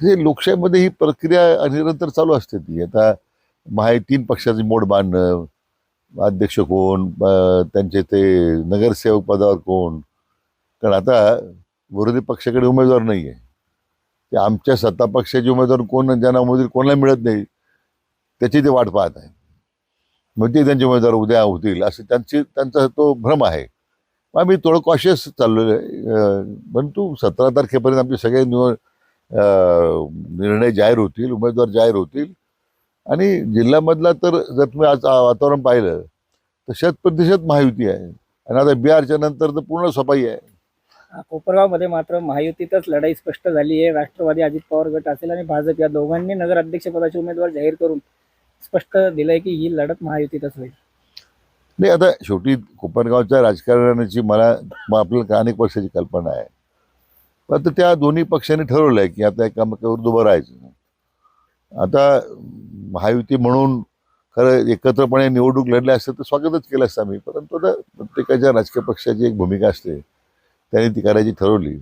हे लोकशाहीमध्ये ही प्रक्रिया निरंतर चालू असते ती. आता माहे तीन पक्षाची मोड बांधणं अध्यक्ष कोण ब- त्यांचे ते नगरसेवक पदावर कोण. कारण आता विरोधी पक्षाकडे उमेदवार नाही आहे ते आमच्या सत्ता पक्षाचे उमेदवार कोण ज्यांना उमेदवार कोणाला मिळत नाही त्याची ते वाट पाहत आहे मग ते त्यांचे उमेदवार उद्या होतील असं त्यांची त्यांचा तो भ्रम आहे. मग आम्ही थोडं कॉशियस चाललेलो आहे परंतु सतरा तारखेपर्यंत आमचे सगळे निवड निर्णय जाहीर होतील उमेदवार जाहीर होतील. आणि जिल्ह्यामधला तर जर तुम्ही आज वातावरण पाहिलं तर शत प्रतिशत महायुती आहे. आणि आता बिहारच्या नंतर तर पूर्ण सफाई आहे. कोपरगावमध्ये मात्र महायुतीतच लढाई स्पष्ट झाली आहे. राष्ट्रवादी अजित पवार गट असेल आणि भाजप या दोघांनी नगर अध्यक्षपदाचे उमेदवार जाहीर करून स्पष्ट दिलंय की ही लढत महायुतीतच होईल. नाही आता शेवटी कोपरगावच्या राजकारणाची मला आपल्याला अनेक वर्षाची कल्पना आहे. आता त्या दोन्ही पक्षांनी ठरवलं आहे की आता एकामेकावर उभं राहायचं आता महायुती म्हणून खरं एकत्रपणे निवडणूक लढले असते तर स्वागतच केलं असतं आम्ही. परंतु आता प्रत्येकाच्या राजकीय पक्षाची एक भूमिका असते. त्यांनी ती करायची ठरवली.